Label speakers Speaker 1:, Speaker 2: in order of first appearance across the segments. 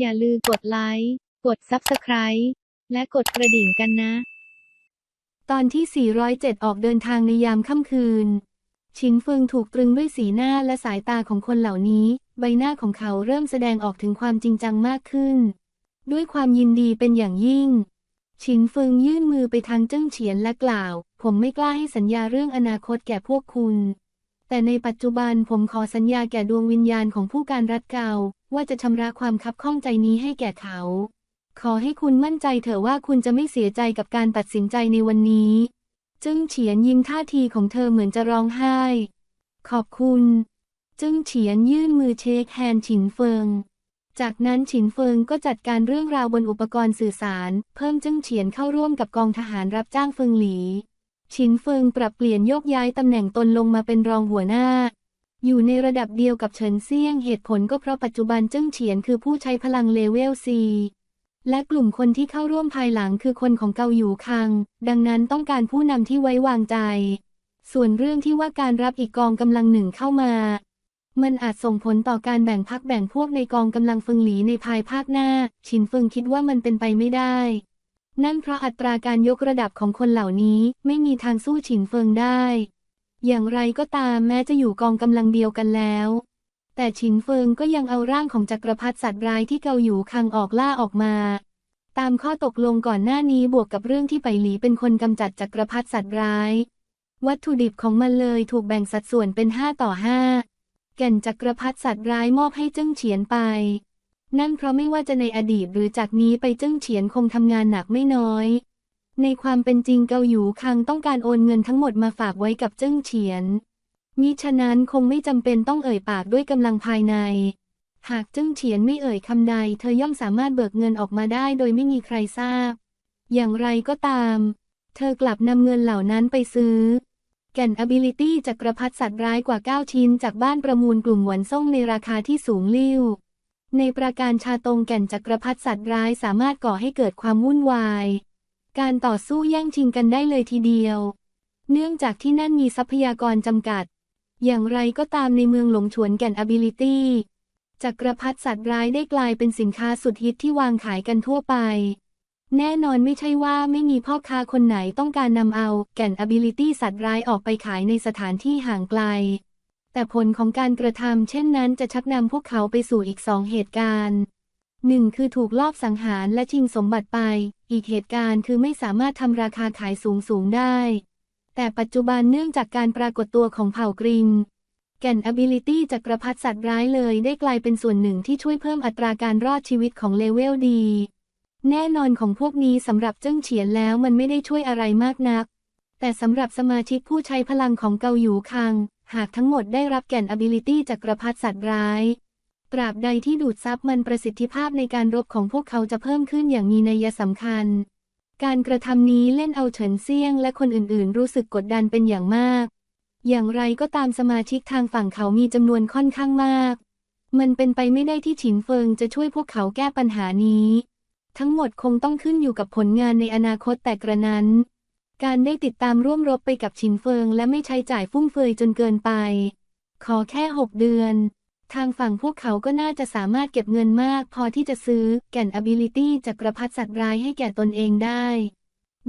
Speaker 1: อย่าลืมกดไลค์ กด Subscribe และกดกระดิ่งกันนะ
Speaker 2: ตอนที่ 407 ออกเดินทางในยามค่ำคืน ชินเฟิงถูกตรึงด้วยสีหน้าและสายตาของคนเหล่านี้ ใบหน้าของเขาเริ่มแสดงออกถึงความจริงจังมากขึ้น ด้วยความยินดีเป็นอย่างยิ่ง ชินเฟิงยื่นมือไปทางเจิ้งเฉียนและกล่าว ผมไม่กล้าให้สัญญาเรื่องอนาคตแก่พวกคุณ แต่ในปัจจุบันผมขอสัญญาแก่ดวงวิญญาณของผู้การรัฐเก่า ว่าจะชำระความคับข้องใจนี้ให้แก่เขา ขอให้คุณมั่นใจเถอะว่าคุณจะไม่เสียใจกับการตัดสินใจในวันนี้ จึงเฉียนยิ้มท่าทีของเธอเหมือนจะร้องไห้ ขอบคุณ จึงเฉียนยื่นมือเช็คแฮนด์ฉินเฟิง จากนั้นฉินเฟิงก็จัดการเรื่องราวบนอุปกรณ์สื่อสาร เพิ่มจึงเฉียนเข้าร่วมกับกองทหารรับจ้างเฟิงหลี ฉินเฟิงปรับเปลี่ยนโยกย้ายตำแหน่งตนลงมาเป็นรองหัวหน้า อยู่ในระดับเดียวกับเฉินเซี่ยงเหตุผลก็เพราะปัจจุบันเจึ้งเฉียนคือผู้ใช้พลังเลเวล C และกลุ่มคนที่เข้าร่วมภายหลังคือคนของเกาหยูคัง ดังนั้นต้องการผู้นำที่ไว้วางใจ ส่วนเรื่องที่ว่าการรับอีกกองกำลังหนึ่งเข้ามา มันอาจส่งผลต่อการแบ่งพักแบ่งพวกในกองกำลังเฟิงหลีในภายภาคหน้าฉินเฟิงคิดว่ามันเป็นไปไม่ได้ นั่นเพราะอัตราการยกระดับของคนเหล่านี้ไม่มีทางสู้ฉินเฟิงได้ อย่างไรก็ตามแม้จะอยู่กองกำลังเดียวกันแล้ว แต่ฉินเฟิงก็ยังเอาร่างของจักรพรรดิสัตว์ร้ายที่เกาอยู่คังออกล่าออกมา ตามข้อตกลงก่อนหน้านี้บวกกับเรื่องที่ไปหลีเป็นคนกำจัดจักรพรรดิสัตว์ร้าย วัตถุดิบของมันเลยถูกแบ่งสัดส่วนเป็น 5 ต่อ 5 แก่นจักรพรรดิสัตว์ร้ายมอบให้เจิ้งเฉียนไป นั่นเพราะไม่ว่าจะในอดีตหรือจากนี้ไปเจิ้งเฉียนคงทำงานหนักไม่น้อย ในความเป็นจริงเกาหยูคังต้องการโอนเงินทั้งหมดมาฝากไว้กับเจิ้งเฉียน มิฉะนั้นคงไม่จำเป็นต้องเอ่ยปากด้วยกำลังภายใน หากเจิ้งเฉียนไม่เอ่ยคำใด เธอย่อมสามารถเบิกเงินออกมาได้โดยไม่มีใครทราบ อย่างไรก็ตาม เธอกลับนำเงินเหล่านั้นไปซื้อแก่น ability จักรพรรดิสัตว์ร้ายกว่า 9 ชิ้น จากบ้านประมูลกลุ่มหวนซ่งในราคาที่สูงลิ่ว ในประการชาตรงแก่นจักรพรรดิสัตว์ร้ายสามารถก่อให้เกิดความวุ่นวาย การต่อสู้แย่งชิงกันได้เลยทีเดียว เนื่องจากที่นั่นมีทรัพยากรจำกัด อย่างไรก็ตามในเมืองหลงฉวนแก่น ability จักรพรรดิสัตว์ร้ายได้กลายเป็นสินค้าสุดฮิตที่วางขายกันทั่วไป แน่นอนไม่ใช่ว่าไม่มีพ่อค้าคนไหนต้องการนำเอาแก่น ability สัตว์ร้ายออกไปขายในสถานที่ห่างไกล แต่ผลของการกระทำเช่นนั้นจะชักนำพวกเขาไปสู่อีกสองเหตุการณ์หนึ่งคือถูกลอบสังหารและชิงสมบัติไป อีกเหตุการณ์คือไม่สามารถทำราคาขายสูงสูงได้ แต่ปัจจุบันเนื่องจากการปรากฏตัวของเผ่ากริงแก่น ability จักรพรรดิสัตว์ร้ายเลยได้กลายเป็นส่วนหนึ่งที่ช่วยเพิ่มอัตราการรอดชีวิตของเลเวลดี แน่นอนของพวกนี้สำหรับเจิ้งเฉียนแล้วมันไม่ได้ช่วยอะไรมากนัก แต่สำหรับสมาชิกผู้ใช้พลังของเกาหยูคัง หากทั้งหมดได้รับแก่น ability จักกระพรรดิสัตว์ร้าย ตราบใดที่ดูดซับมันประสิทธิภาพในการรบของพวกเขาจะเพิ่มขึ้นอย่างมีนัยสำคัญ การกระทำนี้เล่นเอาเฉินเซี่ยงและคนอื่นๆ รู้สึกกดดันเป็นอย่างมาก อย่างไรก็ตามสมาชิกทางฝั่งเขามีจำนวนค่อนข้างมาก มันเป็นไปไม่ได้ที่ฉินเฟิงจะช่วยพวกเขาแก้ปัญหานี้ ทั้งหมดคงต้องขึ้นอยู่กับผลงานในอนาคตแต่กระนั้น การได้ติดตามร่วมรบไปกับฉินเฟิงและไม่ใช้จ่ายฟุ่มเฟือยจนเกินไป ขอแค่หกเดือน ทางฝั่งพวกเขาก็น่าจะสามารถเก็บเงินมาก พอที่จะซื้อแก่น ability จากกระพัดสัตว์ร้ายให้แก่ตนเองได้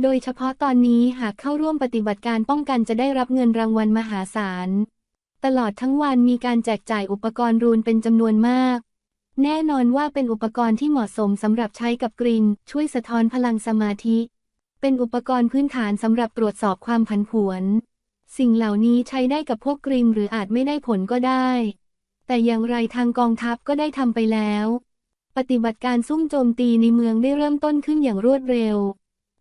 Speaker 2: โดยเฉพาะตอนนี้หากเข้าร่วมปฏิบัติการป้องกันจะได้รับเงินรางวัลมหาศาล ตลอดทั้งวันมีการแจกจ่ายอุปกรณ์รูนเป็นจำนวนมาก แน่นอนว่าเป็นอุปกรณ์ที่เหมาะสมสำหรับใช้กับกรินช่วยสะท้อนพลังสมาธิ เป็นอุปกรณ์พื้นฐานสำหรับตรวจสอบความผันผวน สิ่งเหล่านี้ใช้ได้กับพวกกริมหรืออาจไม่ได้ผลก็ได้ แต่อย่างไรทางกองทัพก็ได้ทำไปแล้ว ปฏิบัติการซุ่มโจมตีในเมืองได้เริ่มต้นขึ้นอย่างรวดเร็ว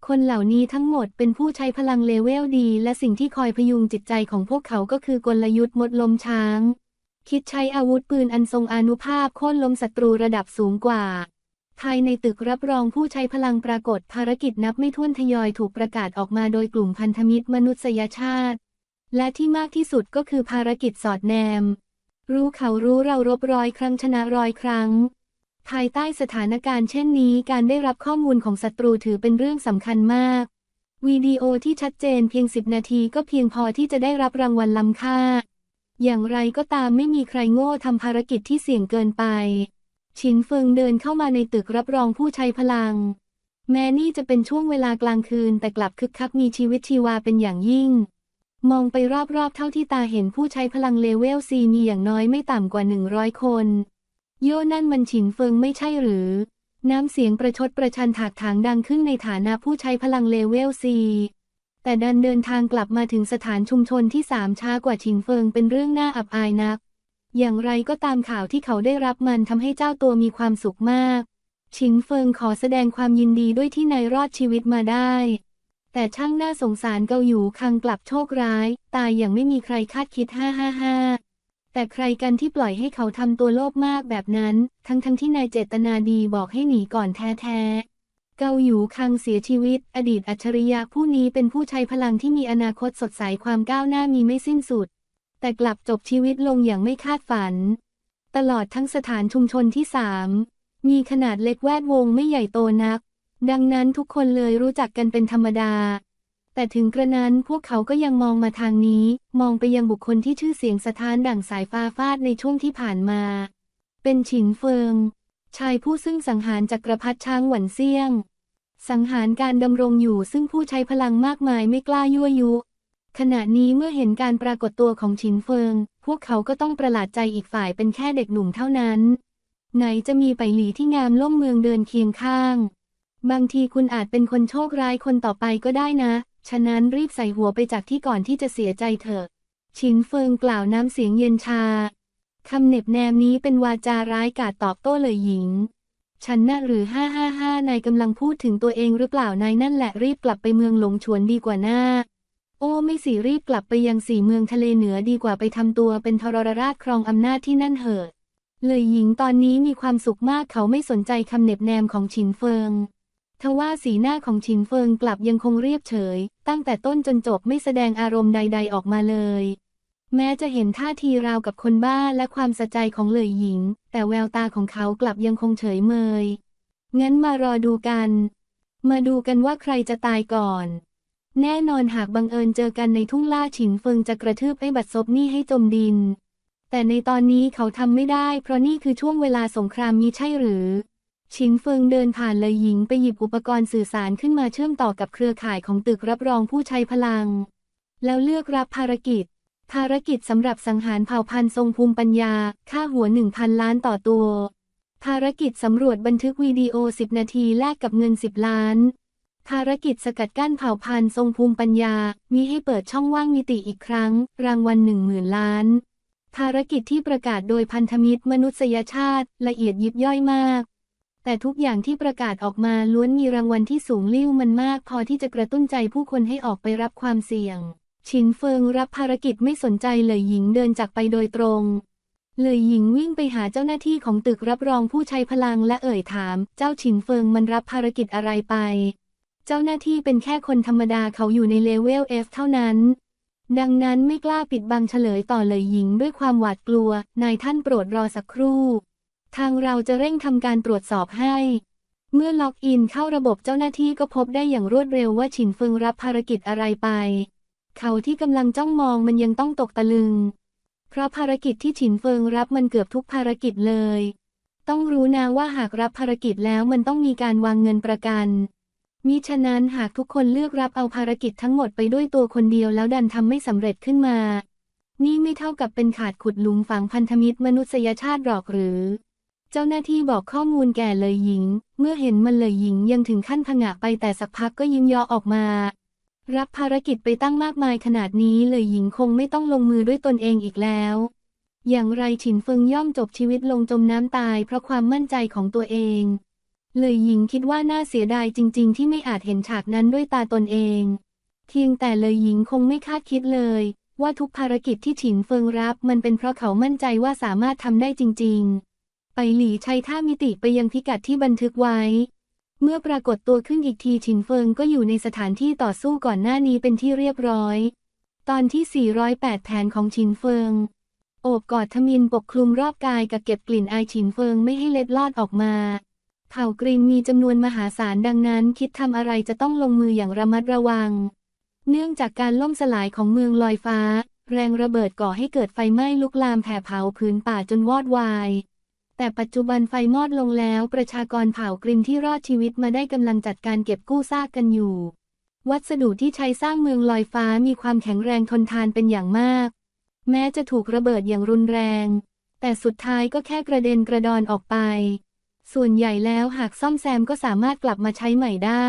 Speaker 2: คนเหล่านี้ทั้งหมดเป็นผู้ใช้พลังเลเวลดี และสิ่งที่คอยพยุงจิตใจของพวกเขาก็คือกลยุทธ์มดลมช้าง คิดใช้อาวุธปืนอันทรงอานุภาพโค่นล้มศัตรูระดับสูงกว่า ภายในตึกรับรองผู้ใช้พลังปรากฏภารกิจนับไม่ถ้วนทยอยถูกประกาศออกมาโดยกลุ่มพันธมิตรมนุษยชาติ และที่มากที่สุดก็คือภารกิจสอดแนม รู้เขารู้เรารบร้อยครั้งชนะร้อยครั้ง ภายใต้สถานการณ์เช่นนี้ การได้รับข้อมูลของศัตรูถือเป็นเรื่องสำคัญมาก วิดีโอที่ชัดเจนเพียง 10 นาทีก็เพียงพอที่จะได้รับรางวัลล้ำค่า อย่างไรก็ตามไม่มีใครโง่ทำภารกิจที่เสี่ยงเกินไป ฉินเฟิงเดินเข้ามาในตึกรับรองผู้ใช้พลัง แม้นี่จะเป็นช่วงเวลากลางคืนแต่กลับคึกคักมีชีวิตชีวาเป็นอย่างยิ่ง มองไปรอบๆ เท่าที่ตาเห็นผู้ใช้พลังเลเวลซีมีอย่างน้อยไม่ต่ำกว่า100คน โย่นั่นมันฉินเฟิงไม่ใช่หรือ น้ำเสียงประชดประชันถากถางดังขึ้นในฐานะผู้ใช้พลังเลเวลซีแต่ดันเดินทางกลับมาถึงสถานชุมชนที่สามช้ากว่าฉินเฟิงเป็นเรื่องน่าอับอายนัก อย่างไรก็ตามข่าวที่เขาได้รับมันทำให้เจ้าตัวมีความสุขมากฉินเฟิงขอแสดงความยินดีด้วยที่นายรอดชีวิตมาได้ แต่ช่างน่าสงสารเกาหยูคังกลับโชคร้าย ตายอย่างไม่มีใครคาดคิด ฮ่าฮ่าฮ่าแต่ใครกันที่ปล่อยให้เขาทำตัวโลภมากแบบนั้น ทั้งทั้งที่นายเจตนาดีบอกให้หนีก่อนแท้ๆ เกาหยูคังเสียชีวิต อดีตอัจฉริยะผู้นี้เป็นผู้ใช้พลังที่มีอนาคตสดใสความก้าวหน้ามีไม่สิ้นสุด แต่กลับจบชีวิตลงอย่างไม่คาดฝัน ตลอดทั้งสถานชุมชนที่สามมีขนาดเล็กแวดวงไม่ใหญ่โตนัก ดังนั้นทุกคนเลยรู้จักกันเป็นธรรมดา แต่ถึงกระนั้นพวกเขาก็ยังมองมาทางนี้ มองไปยังบุคคลที่ชื่อเสียงสถานดั่งสายฟ้าฟาดในช่วงที่ผ่านมา เป็นฉินเฟิง ชายผู้ซึ่งสังหารจักรพรรดิช้างหวันเซี่ยง สังหารการดำรงอยู่ซึ่งผู้ใช้พลังมากมายไม่กล้ายั่วยุ ขณะนี้เมื่อเห็นการปรากฏตัวของฉินเฟิง พวกเขาก็ต้องประหลาดใจอีกฝ่ายเป็นแค่เด็กหนุ่มเท่านั้น ไหนจะมีไปหลีที่งามล่มเมืองเดินเคียงข้าง บางทีคุณอาจเป็นคนโชคร้ายคนต่อไปก็ได้นะ ฉะนั้นรีบใส่หัวไปจากที่ก่อนที่จะเสียใจเถอะ ฉินเฟิงกล่าวน้ำเสียงเย็นชาคำเน็บแนมนี้เป็นวาจาร้ายกาจตอบโต้เลยหญิง ฉันน่ะหรือห้าห้าห้านายกำลังพูดถึงตัวเองหรือเปล่านายนั่นแหละรีบกลับไปเมืองหลงฉวนดีกว่าหน้า โอ้ไม่สิรีบกลับไปยังสี่เมืองทะเลเหนือดีกว่าไปทำตัวเป็นทรราชครองอำนาจที่นั่นเหอะเลยหญิงตอนนี้มีความสุขมากเขาไม่สนใจคำเหน็บแนมของฉินเฟิงทว่าสีหน้าของฉินเฟิงกลับยังคงเรียบเฉย ตั้งแต่ต้นจนจบไม่แสดงอารมณ์ใด ๆออกมาเลย แม้จะเห็นท่าทีราวกับคนบ้าและความสะใจของเลยหญิง แต่แววตาของเขากลับยังคงเฉยเมย งั้นมารอดูกัน มาดูกันว่าใครจะตายก่อน แน่นอนหากบังเอิญเจอกันในทุ่งล่าฉินเฟิงจะกระทืบไอ้บัดซบนี่ให้จมดิน แต่ในตอนนี้เขาทำไม่ได้เพราะนี่คือช่วงเวลาสงครามมีใช่หรือชินเฟิงเดินผ่านเลยหญิงไปหยิบอุปกรณ์สื่อสารขึ้นมาเชื่อมต่อกับเครือข่ายของตึกรับรองผู้ใช้พลัง แล้วเลือกรับภารกิจ ภารกิจสำหรับสังหารเผ่าพันธุ์ทรงภูมิปัญญา ค่าหัวหนึ่งพันล้านต่อตัว ภารกิจสำรวจบันทึกวิดีโอ 10 นาทีแลกกับเงิน 10 ล้าน ภารกิจสกัดกั้นเผ่าพันธุ์ทรงภูมิปัญญา มีให้เปิดช่องว่างมิติอีกครั้ง รางวัลหนึ่งหมื่นล้าน ภารกิจที่ประกาศโดยพันธมิตรมนุษยชาติ ละเอียดยิบย่อยมาก แต่ทุกอย่างที่ประกาศออกมาล้วนมีรางวัลที่สูงลิ่วมันมาก พอที่จะกระตุ้นใจผู้คนให้ออกไปรับความเสี่ยง ชินเฟิงรับภารกิจไม่สนใจเลยหญิงเดินจากไปโดยตรงเลยหญิงวิ่งไปหาเจ้าหน้าที่ของตึกรับรองผู้ใช้พลังและเอ่ยถาม เจ้าฉินเฟิงมันรับภารกิจอะไรไป เจ้าหน้าที่เป็นแค่คนธรรมดาเขาอยู่ในเลเวล F เท่านั้น ดังนั้นไม่กล้าปิดบังเฉลยต่อเลยหญิงด้วยความหวาดกลัว นายท่านโปรดรอสักครู่ ทางเราจะเร่งทำการตรวจสอบให้ เมื่อล็อกอินเข้าระบบเจ้าหน้าที่ก็พบได้อย่างรวดเร็วว่าฉินเฟิงรับภารกิจอะไรไป เขาที่กำลังจ้องมองมันยังต้องตกตะลึง เพราะภารกิจที่ฉินเฟิงรับมันเกือบทุกภารกิจเลย ต้องรู้นะว่าหากรับภารกิจแล้วมันต้องมีการวางเงินประกัน มิฉะนั้นหากทุกคนเลือกรับเอาภารกิจทั้งหมดไปด้วยตัวคนเดียวแล้วดันทำไม่สำเร็จขึ้นมา นี่ไม่เท่ากับเป็นขาดขุดหลุมฝังพันธมิตรมนุษยชาติหรอกหรือ เจ้าหน้าที่บอกข้อมูลแก่เลยหญิง เมื่อเห็นมันเลยหญิงยังถึงขั้นผงะไปแต่สักพักก็ยิ้มยอออกมา รับภารกิจไปตั้งมากมายขนาดนี้เลยหญิงคงไม่ต้องลงมือด้วยตนเองอีกแล้ว อย่างไรฉินเฟิงย่อมจบชีวิตลงจมน้ำตายเพราะความมั่นใจของตัวเอง เลยหญิงคิดว่าน่าเสียดายจริง ๆ ที่ไม่อาจเห็นฉากนั้นด้วยตาตนเองเพียงแต่เลยหญิงคงไม่คาดคิดเลย ว่าทุกภารกิจที่ฉินเฟิงรับมันเป็นเพราะเขามั่นใจว่าสามารถทำได้จริง ๆ ไปหลีใช้ท่ามิติไปยังพิกัดที่บันทึกไว้ เมื่อปรากฏตัวขึ้นอีกทีฉินเฟิงก็อยู่ในสถานที่ต่อสู้ก่อนหน้านี้เป็นที่เรียบร้อย ตอนที่ 408 แผนของฉินเฟิง โอบกอดทมินปกคลุมรอบกายกับเก็บกลิ่นอายฉินเฟิงไม่ให้เล็ดลอดออกมา เผ่ากรีนมีจำนวนมหาศาลดังนั้น คิดทำอะไรจะต้องลงมืออย่างระมัดระวัง เนื่องจากการล่มสลายของเมืองลอยฟ้า แรงระเบิดก่อให้เกิดไฟไหม้ลุกลามแผ่เผาพื้นป่าจนวอดวายแต่ปัจจุบันไฟมอดลงแล้ว ประชากรเผ่ากริมที่รอดชีวิตมาได้กำลังจัดการเก็บกู้ซากกันอยู่ วัสดุที่ใช้สร้างเมืองลอยฟ้ามีความแข็งแรงทนทานเป็นอย่างมาก แม้จะถูกระเบิดอย่างรุนแรง แต่สุดท้ายก็แค่กระเด็นกระดอนออกไป ส่วนใหญ่แล้วหากซ่อมแซมก็สามารถกลับมาใช้ใหม่ได้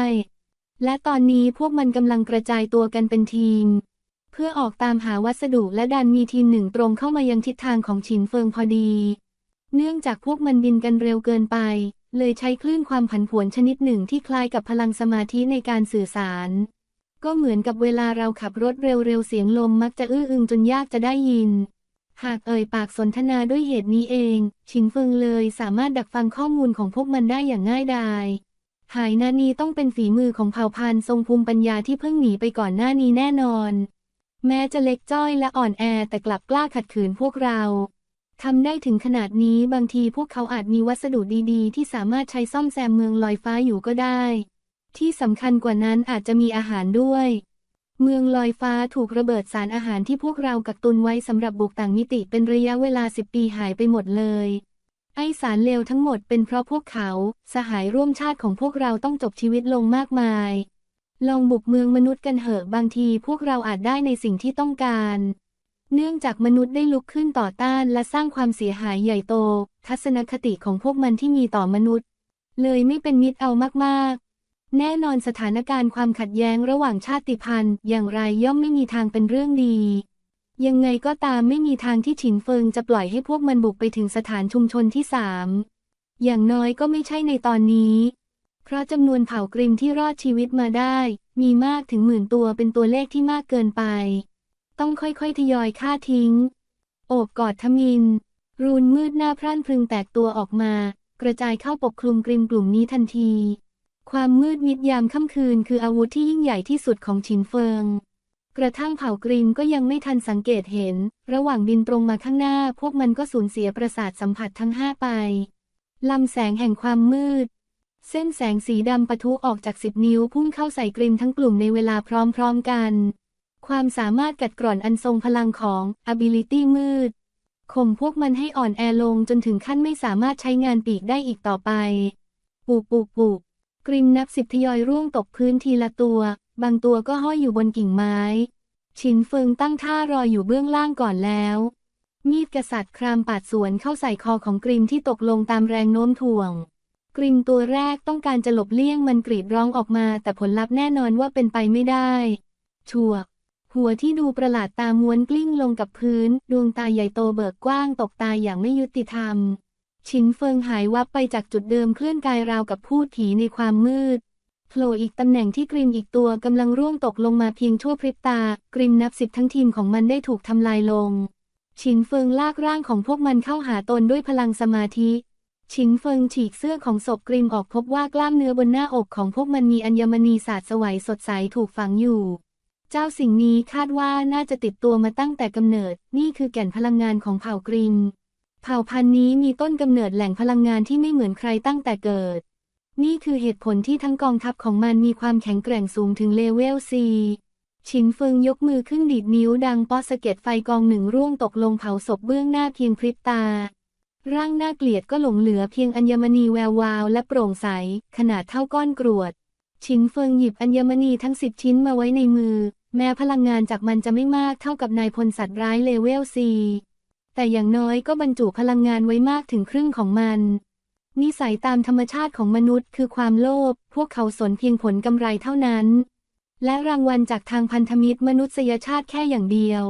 Speaker 2: และตอนนี้พวกมันกำลังกระจายตัวกันเป็นทีม เพื่อออกตามหาวัสดุและดันมีทีมหนึ่งตรงเข้ามายังทิศทางของฉินเฟิงพอดี เนื่องจากพวกมันบินกันเร็วเกินไป เลยใช้คลื่นความผันผวนชนิดหนึ่งที่คล้ายกับพลังสมาธิในการสื่อสาร ก็เหมือนกับเวลาเราขับรถเร็วๆเสียงลมมักจะอื้ออึงจนยากจะได้ยิน หากเอ่ยปากสนทนาด้วยเหตุนี้เอง ชินเฟิงเลยสามารถดักฟังข้อมูลของพวกมันได้อย่างง่ายดาย หายนานีต้องเป็นฝีมือของเผ่าพันธุ์ทรงภูมิปัญญาที่เพิ่งหนีไปก่อนหน้านี้แน่นอน แม้จะเล็กจ้อยและอ่อนแอแต่กลับกล้าขัดขืนพวกเราทำได้ถึงขนาดนี้บางทีพวกเขาอาจมีวัสดุดีๆ ที่สามารถใช้ซ่อมแซมเมืองลอยฟ้าอยู่ก็ได้ ที่สำคัญกว่านั้นอาจจะมีอาหารด้วย เมืองลอยฟ้าถูกระเบิดสารอาหารที่พวกเรากักตุนไว้สำหรับบุกต่างมิติเป็นระยะเวลาสิบปีหายไปหมดเลย ไอสารเลวทั้งหมดเป็นเพราะพวกเขา สหายร่วมชาติของพวกเราต้องจบชีวิตลงมากมาย ลองบุกเมืองมนุษย์กันเหอะบางทีพวกเราอาจได้ในสิ่งที่ต้องการ เนื่องจากมนุษย์ได้ลุกขึ้นต่อต้านและสร้างความเสียหายใหญ่โต ทัศนคติของพวกมันที่มีต่อมนุษย์ เลยไม่เป็นมิตรเอามากๆ แน่นอนสถานการณ์ความขัดแย้งระหว่างชาติพันธุ์ อย่างไรย่อมไม่มีทางเป็นเรื่องดี ยังไงก็ตามไม่มีทางที่ฉินเฟิงจะปล่อยให้พวกมันบุกไปถึงสถานชุมชนที่สามอย่างน้อยก็ไม่ใช่ในตอนนี้ เพราะจำนวนเผ่ากริมที่รอดชีวิตมาได้ มีมากถึงหมื่นตัวเป็นตัวเลขที่มากเกินไป ต้องค่อยๆทยอยฆ่าทิ้ง โอบกอดทมิน รูนมืดหน้าพร่านพรึงแตกตัวออกมา กระจายเข้าปกคลุมกริมกลุ่มนี้ทันที ความมืดมิดยามค่ำคืนคืออาวุธที่ยิ่งใหญ่ที่สุดของฉินเฟิง กระทั่งเผ่ากริมก็ยังไม่ทันสังเกตเห็น ระหว่างบินตรงมาข้างหน้า พวกมันก็สูญเสียประสาทสัมผัสทั้งห้าไปลำแสงแห่งความมืด เส้นแสงสีดำปะทุออกจากสิบนิ้วพุ่งเข้าใส่กริมทั้งกลุ่มในเวลาพร้อมๆกัน ความสามารถกัดกร่อนอันทรงพลังของ ability มืดข่มพวกมันให้อ่อนแอลงจนถึงขั้นไม่สามารถใช้งานปีกได้อีกต่อไป ปูปูปู กริมนับสิบทยอยร่วงตกพื้นทีละตัว บางตัวก็ห้อยอยู่บนกิ่งไม้ชินเฟิงตั้งท่ารออยู่เบื้องล่างก่อนแล้ว มีดกษัตริย์ครามปาดสวนเข้าใส่คอของกริมที่ตกลงตามแรงโน้มถ่วง กริมตัวแรกต้องการจะหลบเลี่ยงมันกรีดร้องออกมา แต่ผลลัพธ์แน่นอนว่าเป็นไปไม่ได้ชัวหัวที่ดูประหลาดตาม้วนกลิ้งลงกับพื้น ดวงตาใหญ่โตเบิกกว้างตกตาอย่างไม่ยุติธรรม ชินเฟิงหายวับไปจากจุดเดิมเคลื่อนกายราวกับพูดผีในความมืดโผล่อีกตำแหน่งที่กริมอีกตัวกำลังร่วงตกลงมาเพียงชั่วพริบตา กริมนับสิบทั้งทีมของมันได้ถูกทำลายลงชินเฟิงลากร่างของพวกมันเข้าหาตนด้วยพลังสมาธิชินเฟิงฉีกเสื้อของศพกริมออกพบว่ากล้ามเนื้อบนหน้าอกของพวกมันมีอัญมณีสาดสวัยสดใสถูกฝังอยู่ เจ้าสิ่งนี้คาดว่าน่าจะติดตัวมาตั้งแต่กำเนิด นี่คือแก่นพลังงานของเผ่ากริม ผ่าพันธุ์นี้มีต้นกำเนิดแหล่งพลังงานที่ไม่เหมือนใครตั้งแต่เกิด นี่คือเหตุผลที่ทั้งกองทัพของมันมีความแข็งแกร่งสูงถึงเลเวล C ชินเฟิงยกมือขึ้นดีดนิ้วดังปอสเก็ดไฟกองหนึ่งร่วงตกลงเผาศพเบื้องหน้าเพียงพริบตา ร่างน่าเกลียดก็หลงเหลือเพียงอัญมณีแวววาวและโปร่งใส ขนาดเท่าก้อนกรวด ชินเฟิงหยิบอัญมณีทั้งสิบชิ้นมาไว้ในมือ แม้พลังงานจากมันจะไม่มากเท่ากับนายพลสัตว์ร้ายเลเวล C แต่อย่างน้อยก็บรรจุพลังงานไว้มากถึงครึ่งของมัน นิสัยตามธรรมชาติของมนุษย์คือความโลภ พวกเขาสนเพียงผลกำไรเท่านั้น และรางวัลจากทางพันธมิตรมนุษยชาติแค่อย่างเดียว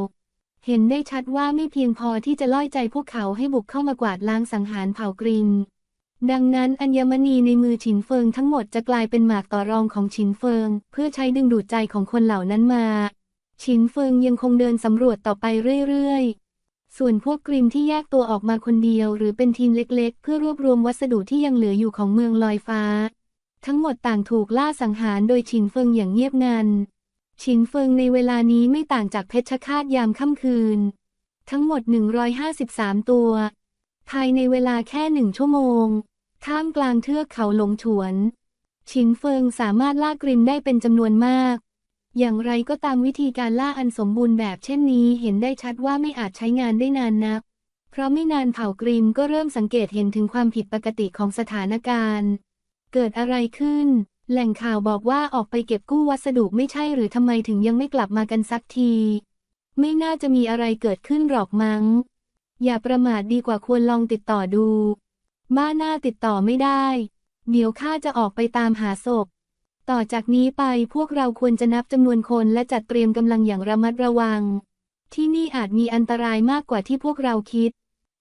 Speaker 2: เห็นได้ชัดว่าไม่เพียงพอที่จะล่อยใจพวกเขาให้บุกเข้ามากวาดล้างสังหารเผ่ากริมดังนั้นอัญมณีในมือฉินเฟิงทั้งหมดจะกลายเป็นหมากต่อรองของฉินเฟิง เพื่อใช้ดึงดูดใจของคนเหล่านั้นมา ฉินเฟิงยังคงเดินสำรวจต่อไปเรื่อยๆ ส่วนพวกกริมที่แยกตัวออกมาคนเดียว หรือเป็นทีมเล็กๆ เพื่อรวบรวมวัสดุที่ยังเหลืออยู่ของเมืองลอยฟ้า ทั้งหมดต่างถูกล่าสังหารโดยฉินเฟิงอย่างเงียบงันฉินเฟิงในเวลานี้ไม่ต่างจากเพชฌฆาตยามค่ำคืน ทั้งหมด 153 ตัว ภายในเวลาแค่หนึ่งชั่วโมง ท่ามกลางเทือกเขาหลงฉวนฉินเฟิงสามารถล่ากริมได้เป็นจำนวนมาก อย่างไรก็ตามวิธีการล่าอันสมบูรณ์แบบเช่นนี้เห็นได้ชัดว่าไม่อาจใช้งานได้นานนัก เพราะไม่นานเผ่ากริมก็เริ่มสังเกตเห็นถึงความผิดปกติของสถานการณ์ เกิดอะไรขึ้น แหล่งข่าวบอกว่าออกไปเก็บกู้วัสดุไม่ใช่หรือทำไมถึงยังไม่กลับมากันสักที ไม่น่าจะมีอะไรเกิดขึ้นหรอกมั้ง อย่าประมาทดีกว่าควรลองติดต่อดู บ้าหน้าติดต่อไม่ได้ เดี๋ยวข้าจะออกไปตามหาศพ ต่อจากนี้ไปพวกเราควรจะนับจำนวนคนและจัดเตรียมกำลังอย่างระมัดระวัง ที่นี่อาจมีอันตรายมากกว่าที่พวกเราคิด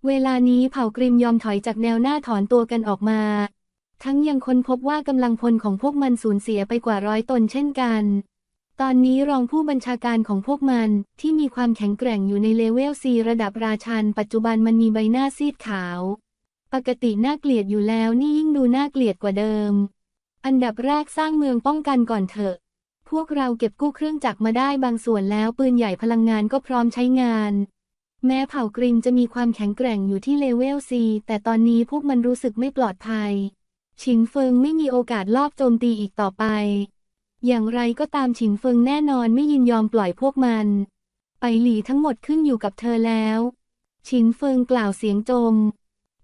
Speaker 2: เวลานี้เผ่ากริมยอมถอยจากแนวหน้าถอนตัวกันออกมา ทั้งยังค้นพบว่ากำลังพลของพวกมันสูญเสียไปกว่าร้อยตนเช่นกัน ตอนนี้รองผู้บัญชาการของพวกมันที่มีความแข็งแกร่งอยู่ในเลเวล C ระดับราชันปัจจุบันมันมีใบหน้าซีดขาว ปกติน่าเกลียดอยู่แล้วนี่ยิ่งดูน่าเกลียดกว่าเดิม อันดับแรกสร้างเมืองป้องกันก่อนเถอะ พวกเราเก็บกู้เครื่องจักรมาได้บางส่วนแล้วปืนใหญ่พลังงานก็พร้อมใช้งาน แม้เผ่ากริมจะมีความแข็งแกร่งอยู่ที่เลเวล C แต่ตอนนี้พวกมันรู้สึกไม่ปลอดภัย ฉินเฟิงไม่มีโอกาสลอบโจมตีอีกต่อไป อย่างไรก็ตามฉินเฟิงแน่นอนไม่ยินยอมปล่อยพวกมัน ไปหลีทั้งหมดขึ้นอยู่กับเธอแล้ว ฉินเฟิงกล่าวเสียงจม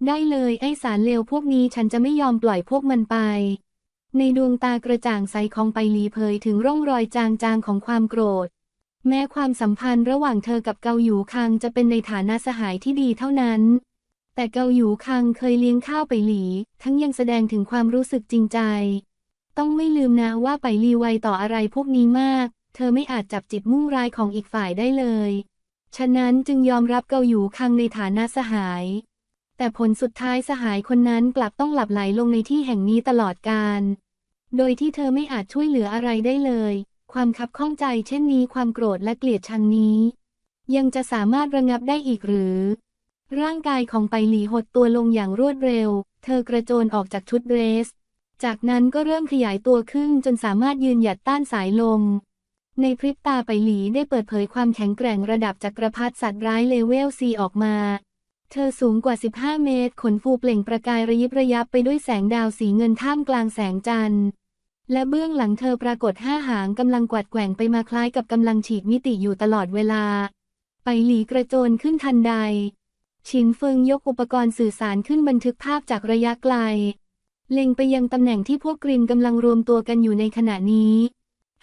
Speaker 2: ได้เลยไอ้สารเลวพวกนี้ฉันจะไม่ยอมปล่อยพวกมันไป ในดวงตากระจ่างใสของไปหลีเผยถึงร่องรอยจางๆของความโกรธ แม้ความสัมพันธ์ระหว่างเธอกับเกาหยูคังจะเป็นในฐานะสหายที่ดีเท่านั้น แต่เกาหยูคังเคยเลี้ยงข้าวไปหลี ทั้งยังแสดงถึงความรู้สึกจริงใจ ต้องไม่ลืมนะว่าไปหลีไวต่ออะไรพวกนี้มาก เธอไม่อาจจับจิตมุ่งร้ายของอีกฝ่ายได้เลย ฉะนั้นจึงยอมรับเกาหยูคังในฐานะสหาย แต่ผลสุดท้ายสหายคนนั้นกลับต้องหลับไหลลงในที่แห่งนี้ตลอดกาลโดยที่เธอไม่อาจช่วยเหลืออะไรได้เลย ความคับข้องใจเช่นนี้ความโกรธและเกลียดชังนี้ ยังจะสามารถระงับได้อีกหรือ ร่างกายของไปหลีหดตัวลงอย่างรวดเร็ว เธอกระโจนออกจากชุดเดรส จากนั้นก็เริ่มขยายตัวขึ้นจนสามารถยืนหยัดต้านสายลมในพริบตาไปหลีได้เปิดเผยความแข็งแกร่งระดับจักรพรรดิสัตว์ร้ายเลเวล C ออกมา เธอสูงกว่า 15 เมตร ขนฟูเปล่งประกายระยิบระยับไปด้วยแสงดาวสีเงินท่ามกลางแสงจันทร์ และเบื้องหลังเธอปรากฏห้าหางกำลังกวัดแกว่งไปมาคล้ายกับกำลังฉีกมิติอยู่ตลอดเวลา ไปหลีกระโจนขึ้นทันใด ชินเฟิงยกอุปกรณ์สื่อสารขึ้นบันทึกภาพจากระยะไกล เล็งไปยังตำแหน่งที่พวกกรินกำลังรวมตัวกันอยู่ในขณะนี้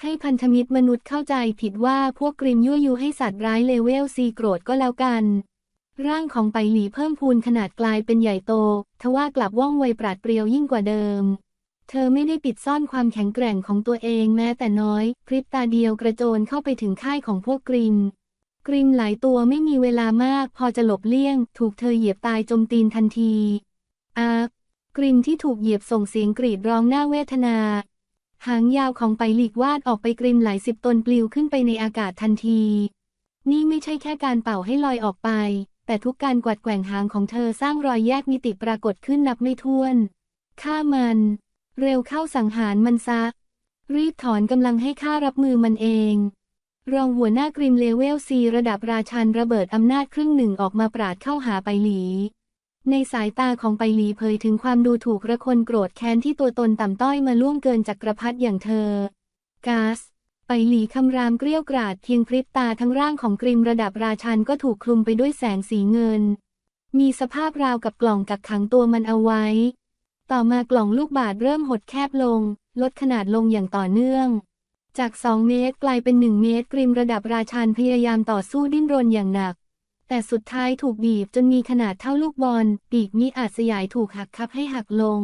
Speaker 2: ให้พันธมิตรมนุษย์เข้าใจผิดว่าพวกกริมยั่วยุให้สัตว์ร้ายเลเวลซีโกรธก็แล้วกัน ร่างของไปหลีเพิ่มพูนขนาดกลายเป็นใหญ่โต ทว่ากลับว่องไวปราดเปรียวยิ่งกว่าเดิม เธอไม่ได้ปิดซ่อนความแข็งแกร่งของตัวเองแม้แต่น้อย พริบตาเดียวกระโจนเข้าไปถึงค่ายของพวกกริม กริมหลายตัวไม่มีเวลามาก พอจะหลบเลี่ยง ถูกเธอเหยียบตายจมตีนทันทีอากริมที่ถูกเหยียบส่งเสียงกรีดร้องหน้าเวทนา หางยาวของไปหลีกวาดออกไปกริมหลายสิบตนปลิวขึ้นไปในอากาศทันที นี่ไม่ใช่แค่การเป่าให้ลอยออกไป แต่ทุกการกวัดแกว่งหางของเธอสร้างรอยแยกมิติปรากฏขึ้นนับไม่ถ้วน ฆ่ามัน เร็วเข้าสังหารมันซะ รีบถอนกำลังให้ข้ารับมือมันเอง รองหัวหน้ากริมเลเวลซีระดับราชันระเบิดอำนาจครึ่งหนึ่งออกมาปราดเข้าหาไปหลี ในสายตาของไปหลีเผยถึงความดูถูกระคนโกรธแค้นที่ตัวตนต่ำต้อยมาล่วงเกินจักรพรรดิอย่างเธอ กาส ไปหลีคำรามเกลี้ยวกราดเพียงพริบตาทั้งร่างของกริมระดับราชันก็ถูกคลุมไปด้วยแสงสีเงิน มีสภาพราวกับกล่องกักขังตัวมันเอาไว้ ต่อมากล่องลูกบาศก์เริ่มหดแคบลง ลดขนาดลงอย่างต่อเนื่อง จาก 2 เมตรกลายเป็น 1 เมตรกริมระดับราชันพยายามต่อสู้ดิ้นรนอย่างหนัก แต่สุดท้ายถูกบีบจนมีขนาดเท่าลูกบอลปีกมิอาจสยายถูกหักคับให้หักลง